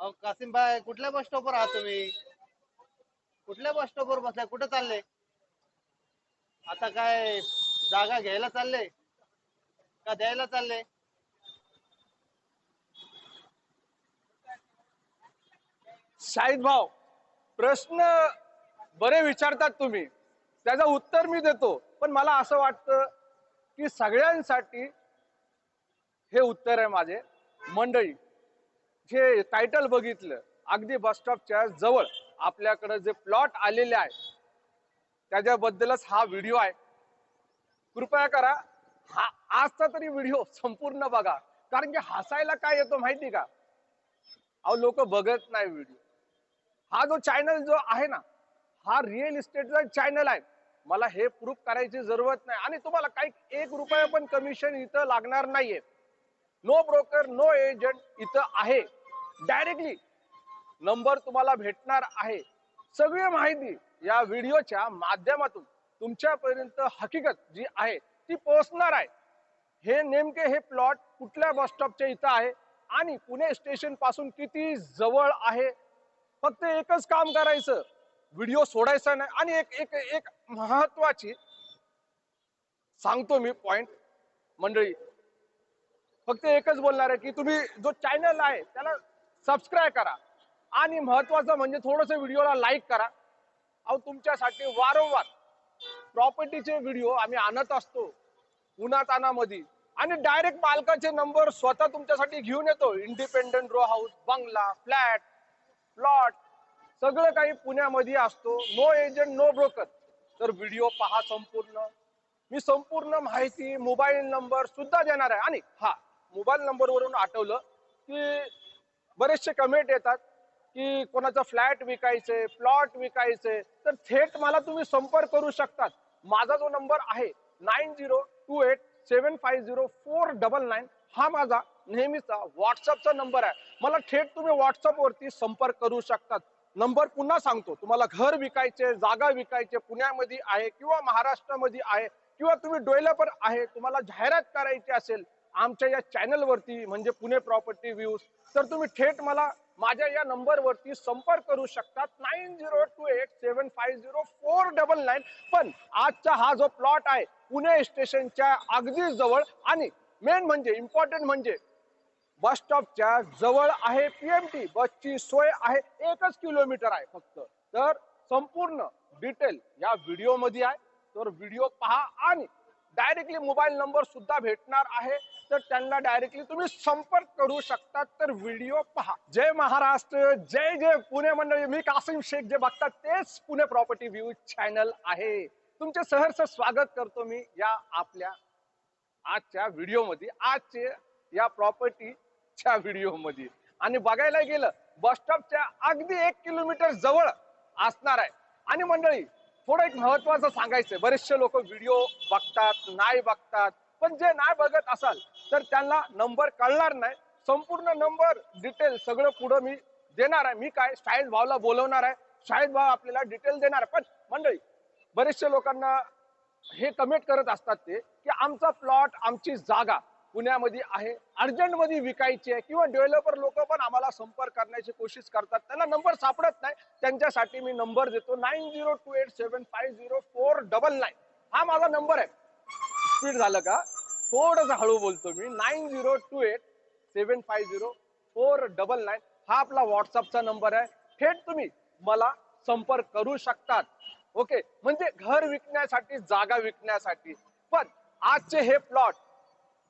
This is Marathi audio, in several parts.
अहो कासिम भाई कुठल्या बस स्टॉपवर आहात तुम्ही? कुठल्या बस स्टॉपवर बसलाय? कुठं चालले? आता काय जागा घ्यायला चालले? का द्यायला चालले? शाहिद भाऊ प्रश्न बरे विचारतात तुम्ही. त्याचं उत्तर मी देतो. पण मला असं वाटतं की सगळ्यांसाठी हे उत्तर आहे माझे. मंडळी हे टायटल बघितलं. अगदी बस स्टॉपच्या जवळ आपल्याकडे जे प्लॉट आलेले आहे त्याच्याबद्दलच हा व्हिडिओ आहे. कृपया करा हा आजचा तरी व्हिडिओ संपूर्ण बघा. कारण की हसायला काय येतो माहिती का? अहो लोक बघत नाही व्हिडिओ हा जो चॅनल जो आहे ना हा रिअल इस्टेटचा चॅनल आहे. मला हे प्रूफ करायची जरूरत नाही. आणि तुम्हाला काही एक रुपया पण कमिशन इथं लागणार नाहीये. नो ब्रोकर नो एजंट इथं आहे. डायरेक्टली नंबर तुम्हाला भेटणार आहे. सगळी माहिती या व्हिडिओच्या माध्यमातून तुमच्यापर्यंत हकीकत जी आहे ती पोहोचणार आहे. हे नेमके हे प्लॉट कुठल्या बस स्टॉपच्या इथं आहे आणि पुणे स्टेशनपासून किती जवळ आहे? फक्त एकच काम करायचं. व्हिडिओ सोडायचा नाही आणि एक एक एक महत्वाची सांगतो मी पॉइंट मंडळी फक्त एकच बोलणार आहे की तुम्ही जो चॅनल आहे त्याला सबस्क्राईब करा. आणि महत्वाचं म्हणजे थोडंसं व्हिडिओला लाईक करा. अहो तुमच्यासाठी वारंवार प्रॉपर्टीचे व्हिडिओ आम्ही आणत असतो. उन्हातानामध्ये. आणि डायरेक्ट मालकाचे नंबर स्वतः तुमच्यासाठी घेऊन येतो. इंडिपेंडंट रो हाऊस बंगला फ्लॅट प्लॉट सगळं काही पुण्यामध्ये असतो. नो एजंट नो ब्रोकर तर व्हिडिओ पहा संपूर्ण. मी संपूर्ण माहिती मोबाईल नंबर सुद्धा देणार आहे. आणि हा मोबाईल नंबरवरून आठवलं की बरेचसे कमेंट येतात की कोणाचा फ्लॅट विकायचे प्लॉट विकायचे तर थेट मला तुम्ही संपर्क करू शकतात. माझा जो नंबर आहे nine zero two eight seven five zero four double nine हा माझा नेहमीचा व्हॉट्सअपचा नंबर आहे. मला थेट तुम्ही व्हॉट्सअपवरती संपर्क करू शकतात. नंबर पुन्हा सांगतो तुम्हाला घर विकायचे जागा विकायचे पुण्यामध्ये आहे किंवा महाराष्ट्रामध्ये आहे किंवा तुम्ही डोयलापर आहे तुम्हाला जाहिरात करायची असेल आमच्या या चॅनलवरती म्हणजे पुणे प्रॉपर्टी व्ह्यूज तर तुम्ही थेट मला माझ्या या नंबरवरती संपर्क करू शकतात nine zero two eight seven five zero four double nine पण आजचा हा जो प्लॉट आहे पुणे स्टेशनच्या अगदी जवळ आणि मेन म्हणजे इम्पॉर्टंट म्हणजे बस स्टॉपच्या जवळ आहे पीएमटी बसची सोय आहे एकच किलोमीटर आहे फक्त. तर संपूर्ण डिटेल या व्हिडिओमध्ये आहे. तर व्हिडिओ पहा आणि डायरेक्टली मोबाईल नंबर सुद्धा भेटणार आहे. तर त्यांना डायरेक्टली तुम्ही संपर्क करू शकता. तर व्हिडिओ पहा. जय महाराष्ट्र. जय जय पुणे मंडळी. मी कासिम शेख. जे बघतात तेच पुणे प्रॉपर्टी व्ह्यू चॅनल आहे. तुमचे सहर्ष स्वागत करतो मी या आपल्या आजच्या व्हिडिओमध्ये आजचे या प्रॉपर्टीच्या व्हिडिओमध्ये आणि बघायला गेलं बस स्टॉपच्या अगदी एक किलोमीटर जवळ असणार आहे. आणि मंडळी थोडं एक महत्वाचं सांगायचंय. बरेचसे लोक व्हिडिओ बघतात नाही बघतात. पण जे नाही बघत असाल तर त्यांना नंबर कळणार नाही. संपूर्ण नंबर डिटेल सगळं पुढं मी देणार आहे. मी काय शाहिद भावला बोलवणार आहे? शाहिद भाव आपल्याला डिटेल देणार आहे. पण मंडळी बरेचशे लोकांना हे कमेंट करत असतात ते की आमचा प्लॉट आमची जागा पुण्यामध्ये आहे. अर्जंटमध्ये विकायची आहे किंवा डेव्हलपर लोक पण आम्हाला संपर्क करण्याची कोशिश करतात. त्यांना नंबर सापडत नाही. त्यांच्यासाठी मी नंबर देतो. Nine zero two eight seven five zero four double nine. हा माझा नंबर आहे. स्पीड झालं का? थोडंसं हळू बोलतो मी. Nine zero two eight seven five zero four double nine हा आपला व्हॉट्सअपचा नंबर आहे. थेट तुम्ही मला संपर्क करू शकतात. ओके? म्हणजे घर विकण्यासाठी जागा विकण्यासाठी. पण आजचे हे प्लॉट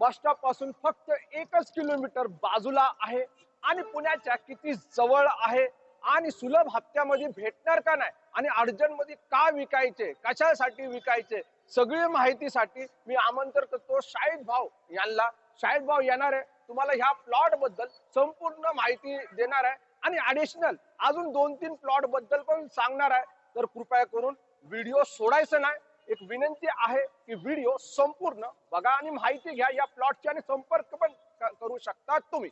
बस स्टॉपपासून फक्त एकच किलोमीटर बाजूला आहे. आणि पुण्याच्या किती जवळ आहे? आणि सुलभ हप्त्यामध्ये भेटणार का नाही? आणि अर्जंटमध्ये का विकायचे? कशासाठी विकायचे? सगळी माहितीसाठी मी आमंत्रण करतो शाहिद भाऊ यांना. शाहिद भाऊ येणार आहे. तुम्हाला ह्या प्लॉटबद्दल संपूर्ण माहिती देणार आहे. आणि ऍडिशनल अजून दोन तीन प्लॉटबद्दल पण सांगणार आहे. तर कृपया करून व्हिडिओ सोडायचं नाही. एक विनंती आहे की व्हिडिओ संपूर्ण बघा आणि माहिती घ्या. या प्लॉटची आणि संपर्क पण करू शकता तुम्ही.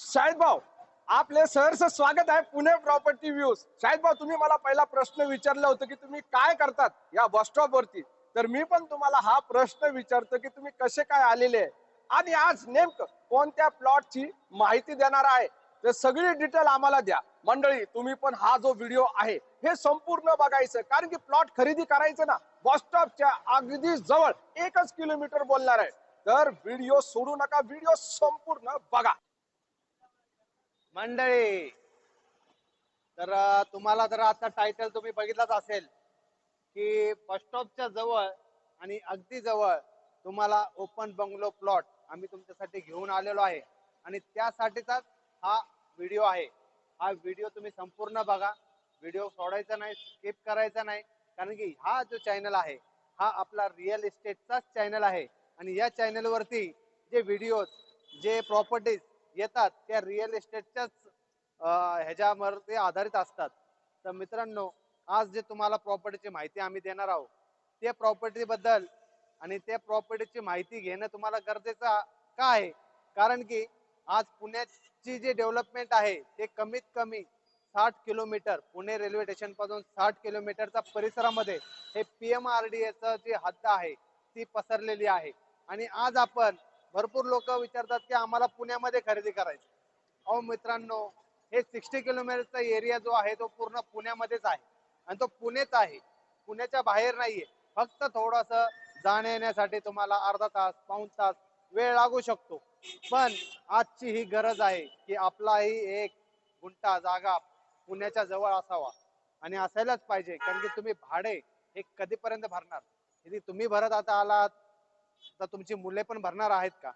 शाहिद भाऊ आपले सहर्ष स्वागत आहे पुणे प्रॉपर्टी व्ह्यूज शाहिद भाऊ तुम्ही मला पहिला प्रश्न विचारला होता की तुम्ही काय करतात या बस स्टॉप वरती? तर मी पण तुम्हाला हा प्रश्न विचारतो की तुम्ही कसे काय आलेले आहे? आणि आज नेमकं कोणत्या प्लॉटची माहिती देणार आहे? तर सगळी डिटेल आम्हाला द्या. मंडळी तुम्ही पण हा जो व्हिडिओ आहे हे संपूर्ण बघायचं. कारण की प्लॉट खरेदी करायचं ना बस स्टॉपच्या अगदी जवळ एकच किलोमीटर बोलणार आहे. तर व्हिडिओ सोडू नका व्हिडिओ संपूर्ण बघा. मंडळी तर तुम्हाला जर आता टायटल तुम्ही बघितलाच असेल की बस स्टॉपच्या जवळ आणि अगदी जवळ तुम्हाला ओपन बंगलो प्लॉट आम्ही तुमच्यासाठी घेऊन आलेलो आहे. आणि त्यासाठीचाच हा व्हिडिओ आहे. हा व्हिडिओ तुम्ही संपूर्ण बघा. व्हिडिओ सोडायचा नाही स्किप करायचा नाही. कारण की हा जो चॅनल आहे हा आपला रिअल इस्टेटचाच चॅनल आहे. आणि या चॅनलवरती जे व्हिडिओ जे प्रॉपर्टीज येतात त्या रिअल इस्टेटच्याच ह्याच्यावरती आधारित असतात. तर मित्रांनो आज जे तुम्हाला प्रॉपर्टीची माहिती आम्ही देणार आहोत त्या प्रॉपर्टीबद्दल आणि त्या प्रॉपर्टीची माहिती घेणं तुम्हाला गरजेचं का आहे? कारण की आज पुण्याची जी डेव्हलपमेंट आहे ते कमीत कमी साठ किलोमीटर पुणे रेल्वे स्टेशनपासून साठ किलोमीटरच्या परिसरामध्ये हे पी एम आर डी एचं जी हद्द आहे ती पसरलेली आहे. आणि आज आपण भरपूर लोक विचारतात की आम्हाला पुण्यामध्ये खरेदी करायची. अहो मित्रांनो हे सिक्स्टी किलोमीटरचा एरिया जो आहे तो पूर्ण पुण्यामध्येच आहे. आणि तो पुणेच आहे. पुण्याच्या बाहेर नाहीये. फक्त थोडस जाण्या येण्यासाठी तुम्हाला अर्धा तास पाऊण तास वेळ लागू शकतो. पण आजची ही गरज आहे की आपलाही एक गुंठा जागा पुण्याच्या जवळ असावा. आणि असायलाच पाहिजे कारण की तुम्ही भाडे हे कधीपर्यंत भरणार? यदि तुम्ही भरत आता आलात तर तुमची मुले पण भरणार आहेत का?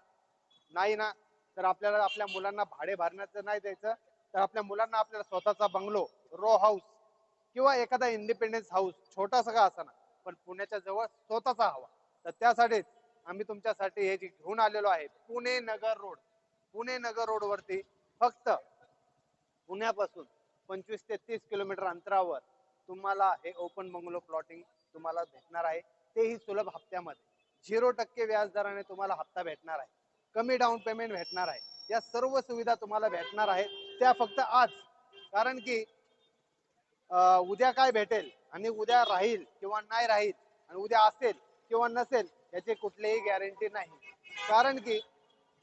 नाही ना? तर आपल्याला आपल्या मुलांना भाडे भरण्याचं नाही द्यायचं तर आपल्या मुलांना आपल्याला स्वतःचा बंगलो रो हाऊस किंवा एखादा इंडिपेंडन्स हाऊस छोटासा का असाना पण पुण्याच्या जवळ स्वतःचा हवा. तर त्यासाठीच आम्ही तुमच्यासाठी हे जे घेऊन आलेलो आहे पुणे नगर रोड पुणे नगर रोड वरती फक्त पुण्यापासून पंचवीस ते तीस किलोमीटर अंतरावर तुम्हाला हे ओपन बंगलो प्लॉटिंग तुम्हाला भेटणार आहे. तेही सुलभ हप्त्यामध्ये. झिरो टक्के व्याज दराने तुम्हाला हप्ता भेटणार आहे. कमी डाऊन पेमेंट भेटणार आहे. या सर्व सुविधा तुम्हाला भेटणार आहेत. त्या फक्त आज. कारण की उद्या काय भेटेल आणि उद्या राहील किंवा नाही राहील आणि उद्या असेल किंवा नसेल याची कुठलीही गॅरंटी नाही. कारण की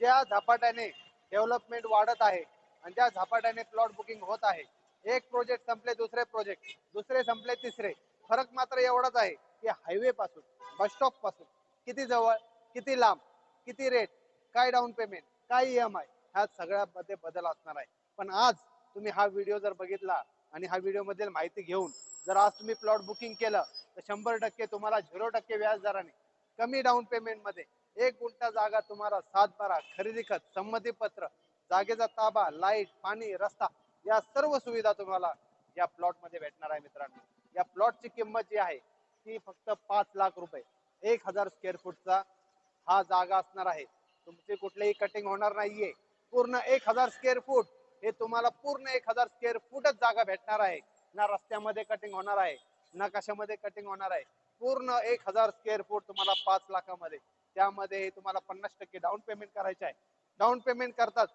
ज्या झपाट्याने डेव्हलपमेंट वाढत आहे आणि ज्या झपाट्याने प्लॉट बुकिंग होत आहे एक प्रोजेक्ट संपले दुसरे प्रोजेक्ट दुसरे संपले तिसरे फरक मात्र एवढाच आहे की हायवे पासून बस स्टॉपपासून किती जवळ किती लांब किती रेट काय डाऊन पेमेंट काय ई एम आय ह्या सगळ्यामध्ये बदल असणार आहे. पण आज तुम्ही हा व्हिडिओ जर बघितला आणि हा व्हिडिओ मधील माहिती घेऊन जर आज तुम्ही प्लॉट बुकिंग केलं तर शंभर टक्के तुम्हाला झिरो टक्के व्याज दराने कमी डाऊन पेमेंटमध्ये एक गुंठा जागा तुम्हाला सात बारा खरेदी खत संमती पत्र जागेचा ताबा लाइट पाणी रस्ता या सर्व सुविधा तुम्हाला या प्लॉटमध्ये भेटणार आहे मित्रांनो. या प्लॉटची किंमत जी आहे ती फक्त पाच लाख रुपये. एक हजार स्क्वेअर फूटचा हा जागा असणार आहे. तुमची कुठलीही कटिंग होणार नाहीये. पूर्ण एक हजार स्क्वेअर फूट हे तुम्हाला पूर्ण एक हजार स्क्वेअर फूटच जागा भेटणार आहे. ना रस्त्यामध्ये कटिंग होणार आहे ना कशामध्ये कटिंग होणार आहे. पूर्ण एक हजार स्क्वेअर फूट तुम्हाला पाच लाखामध्ये. त्यामध्ये तुम्हाला पन्नास टक्के डाऊन पेमेंट करायचे आहे. डाऊन पेमेंट करतात.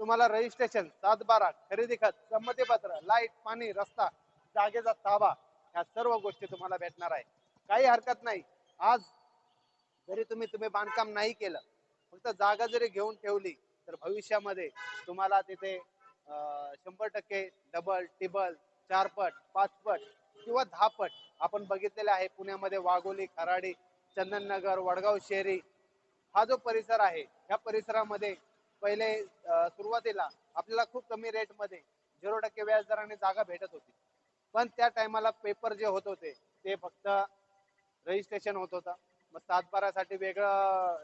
तुम्हाला रजिस्ट्रेशन सात बारा खरेदी खत संमतीपत्र लाइट पाणी रस्ता जागेचा ताबा ह्या सर्व गोष्टी तुम्हाला भेटणार आहे. काही हरकत नाही. आज जरी तुम्ही तुम्ही बांधकाम नाही केलं फक्त जागा जरी घेऊन ठेवली तर भविष्यामध्ये तुम्हाला तिथे शंभर टक्के डबल टिबल चार पट पाच पट किंवा धापट आपण बघितलेले आहे पुण्यामध्ये वाघोली खराडी चंदननगर वडगाव शेरी हा जो परिसर आहे ह्या परिसरामध्ये पहिले सुरुवातीला आपल्याला खूप कमी रेटमध्ये झिरो टक्के व्याज दराने जागा भेटत होती. पण त्या टायमाला पेपर जे होत होते ते फक्त रजिस्ट्रेशन होत होतं. मग सातबारासाठी वेगळं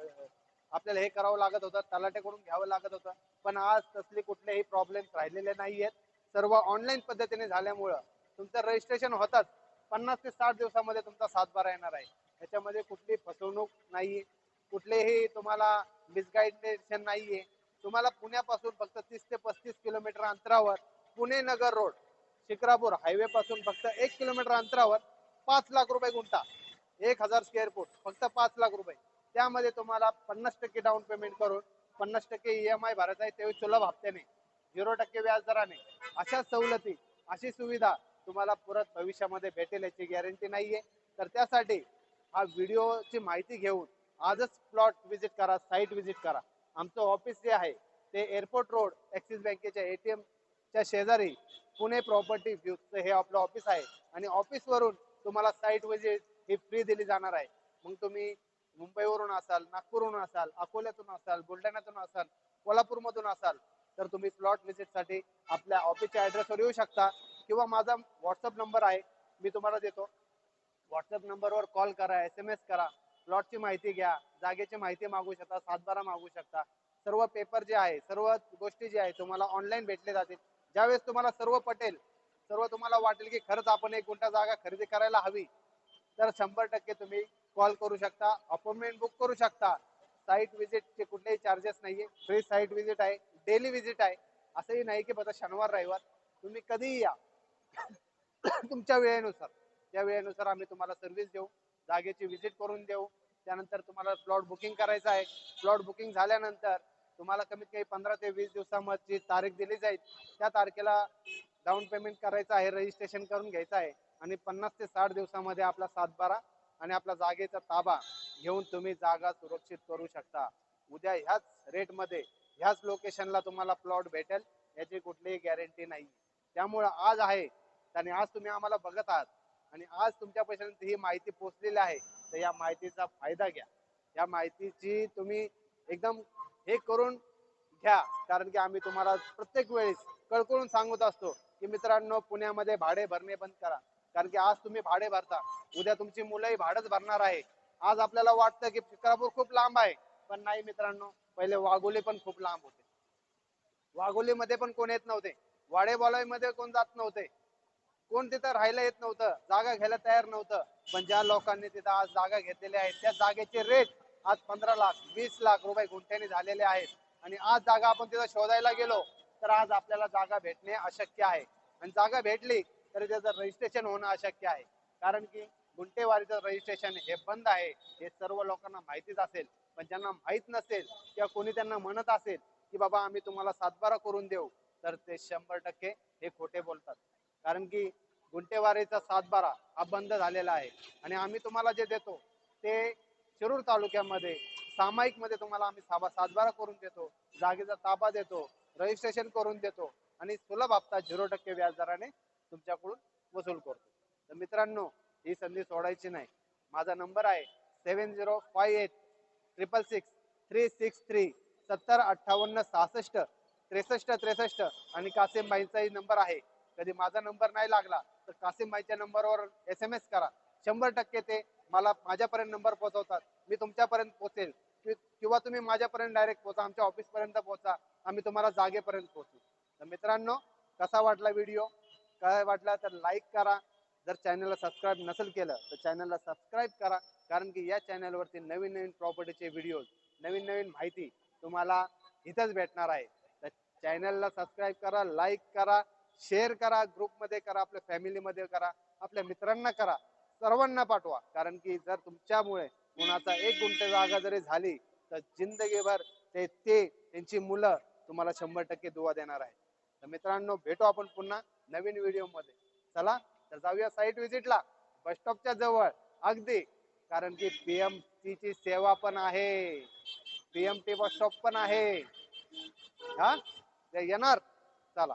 आपल्याला हे करावं लागत होतं तलाट्याकडून घ्यावं लागत होतं. पण आज तसले कुठलेही प्रॉब्लेम राहिलेले नाहीयेत. सर्व ऑनलाईन पद्धतीने झाल्यामुळं तुमचं रजिस्ट्रेशन होतात पन्नास ते साठ दिवसामध्ये तुमचा सातबारा येणार आहे. याच्यामध्ये कुठली फसवणूक नाहीये. कुठलेही तुम्हाला मिसगाइडेशन नाहीये. तुम्हाला पुण्यापासून फक्त तीस ते पस्तीस किलोमीटर अंतरावर पुणे नगर रोड शिक्रापूर हायवे पासून फक्त एक किलोमीटर अंतरावर पाच लाख रुपये गुंठा. एक हजार स्क्वेअर फूट फक्त पाच लाख रुपये. त्यामध्ये तुम्हाला पन्नास टक्के डाऊन पेमेंट करून पन्नास टक्के ई एम आय भरायचा आहे तेही सुलभ हप्त्याने. झिरो टक्के व्याज दराने अशा सवलती अशी सुविधा तुम्हाला परत भविष्यामध्ये भेटेल याची गॅरंटी नाहीये. तर त्यासाठी हा व्हिडिओची माहिती घेऊन आजच प्लॉट व्हिजिट करा साईट व्हिजिट करा. आमचं ऑफिस जे आहे ते एअरपोर्ट रोड ऍक्सिस बँकेच्या एटीएम च्या शेजारी पुणे प्रॉपर्टी व्ह्यूचं हे आपलं ऑफिस आहे. आणि ऑफिसवरून तुम्हाला साईट व्हिजिट ही फ्री दिली जाणार आहे. मग तुम्ही मुंबईवरून असाल नागपूरवरून असाल अकोल्यातून असाल बुलढाण्यातून असाल कोल्हापूरमधून असाल तर तुम्ही प्लॉटसाठी आपल्या ऑफिसच्या ऍड्रेसवर येऊ शकता. किंवा माझा व्हॉट्सअप नंबर आहे मी तुम्हाला देतो. व्हॉट्सअप नंबरवर कॉल करा एस एम एस करा प्लॉटची माहिती घ्या जागेची माहिती मागू शकता सातबारा मागू शकता. सर्व पेपर जे आहे सर्व गोष्टी जे आहे तुम्हाला ऑनलाईन भेटले जातील. ज्यावेळेस तुम्हाला सर्व पटेल सर्व तुम्हाला वाटेल की खरंच आपण एक गुंठा जागा खरेदी करायला हवी तर शंभर टक्के तुम्ही कॉल करू शकता अपॉइंटमेंट बुक करू शकता. साईट व्हिजिटचे कुठलेही चार्जेस नाहीये. फ्री साईट व्हिजिट आहे डेली व्हिजिट आहे. असंही नाही की बघा शनिवार रविवार. तुम्ही कधीही या. तुमच्या वेळेनुसार. त्या वेळेनुसार आम्ही तुम्हाला सर्व्हिस देऊ. जागेची व्हिजिट करून देऊ. त्यानंतर तुम्हाला प्लॉट बुकिंग करायचं आहे. प्लॉट बुकिंग झाल्यानंतर तुम्हाला कमीत कमी पंधरा ते वीस दिवसामध्ये तारीख दिली जाईल. त्या तारखेला डाऊन पेमेंट करायचं आहे रजिस्ट्रेशन करून घ्यायचं आहे. आणि पन्नास ते साठ दिवसामध्ये आपला सातबारा आणि आपला जागेचा ताबा घेऊन तुम्ही जागा सुरक्षित करू शकता. उद्या ह्याच रेटमध्ये ह्याच लोकेशनला तुम्हाला प्लॉट भेटेल. याची कुठलीही गॅरंटी नाही. त्यामुळं आज आहे आणि आज तुम्ही आम्हाला बघत आहात. आणि आज तुमच्या पैशांत ही माहिती पोहोचलेली आहे. तर या माहितीचा फायदा घ्या. या माहितीची तुम्ही एकदम हे करून घ्या. कारण की आम्ही तुम्हाला प्रत्येक वेळेस कळकळून सांगत असतो की मित्रांनो पुण्यामध्ये भाडे भरणे बंद करा. कारण की आज तुम्ही भाडे भरता. उद्या तुमची मुलंही भाडंच भरणार आहे. आज आपल्याला वाटतं की फिक्रापूर खूप लांब आहे. पण नाही मित्रांनो पहिले वाघोली पण खूप लांब होते. वाघोलीमध्ये पण कोण येत नव्हते. वाडे मध्ये कोण जात नव्हते. कोण तिथं राहायला येत नव्हतं जागा घ्यायला तयार नव्हतं. पण ज्या लोकांनी तिथं आज जागा घेतलेल्या आहेत त्या जागेचे रेट आज पंधरा लाख वीस लाख रुपये गुंठ्याने झालेले आहेत. आणि आज जागा आपण तिथं शोधायला गेलो तर आज आपल्याला जागा भेटणे अशक्य आहे. आणि जागा भेटली तरी त्याचं रजिस्ट्रेशन होणं अशक्य आहे. कारण की गुंटेवारीचं रजिस्ट्रेशन हे बंद आहे हे सर्व लोकांना माहितीच असेल. पण ज्यांना माहीत नसेल किंवा कोणी त्यांना म्हणत असेल की बाबा आम्ही तुम्हाला सातबारा करून देऊ तर ते शंभर टक्के हे खोटे बोलतात. कारण की गुंटेवारीचा सातबारा हा बंद झालेला आहे. आणि आम्ही तुम्हाला जे देतो ते शिरूर तालुक्यामध्ये सामायिकमध्ये तुम्हाला आम्ही साबा सातबारा करून देतो जागेचा ताबा देतो रजिस्ट्रेशन करून देतो आणि सुलभ हप्ता झिरो टक्के व्याजदराने तुमच्याकडून वसूल करतो. तर मित्रांनो ही संधी सोडायची नाही. माझा नंबर आहे seven zero five eight triple six three six three सत्तर अठ्ठावन्न सहासष्ट त्रेसष्ट त्रेसष्ट आणि कासिम भाईंचाही नंबर आहे. कधी माझा नंबर नाही लागला तर कासिम भाईच्या नंबरवर एस एम एस करा. शंभर टक्के ते मला माझ्यापर्यंत नंबर पोहोचवतात. मी तुमच्यापर्यंत पोहोचेल. किंवा तुम्ही माझ्यापर्यंत डायरेक्ट पोहोचा आमच्या ऑफिसपर्यंत पोहोचा. आम्ही तुम्हाला जागेपर्यंत पोहोचू. तर मित्रांनो कसा वाटला व्हिडिओ? काय वाटला तर लाईक करा. जर चॅनलला सबस्क्राईब नसेल केलं तर चॅनलला सबस्क्राईब करा. कारण की या चॅनलवरती नवीन नवीन प्रॉपर्टीचे व्हिडिओज नवीन नवीन माहिती तुम्हाला इथंच भेटणार आहे. तर चॅनलला सबस्क्राईब करा लाईक करा. शेअर करा ग्रुपमध्ये करा आपल्या फॅमिलीमध्ये करा आपल्या मित्रांना करा सर्वांना पाठवा. कारण की जर तुमच्यामुळे कोणाचा एक गुंठ जागा जरी झाली तर जिंदगीभर ते ते त्यांची मुलं तुम्हाला शंभर टक्के दुवा देणार आहे तर मित्रांनो भेटू आपण पुन्हा नवीन व्हिडिओमध्ये चला तर जाऊया साईट व्हिजिटला बस स्टॉपच्या जवळ अगदी. कारण की पीएमटी ची सेवा पण आहे. पीएमटी बस स्टॉप पण आहे. हा? ते येणार? चला.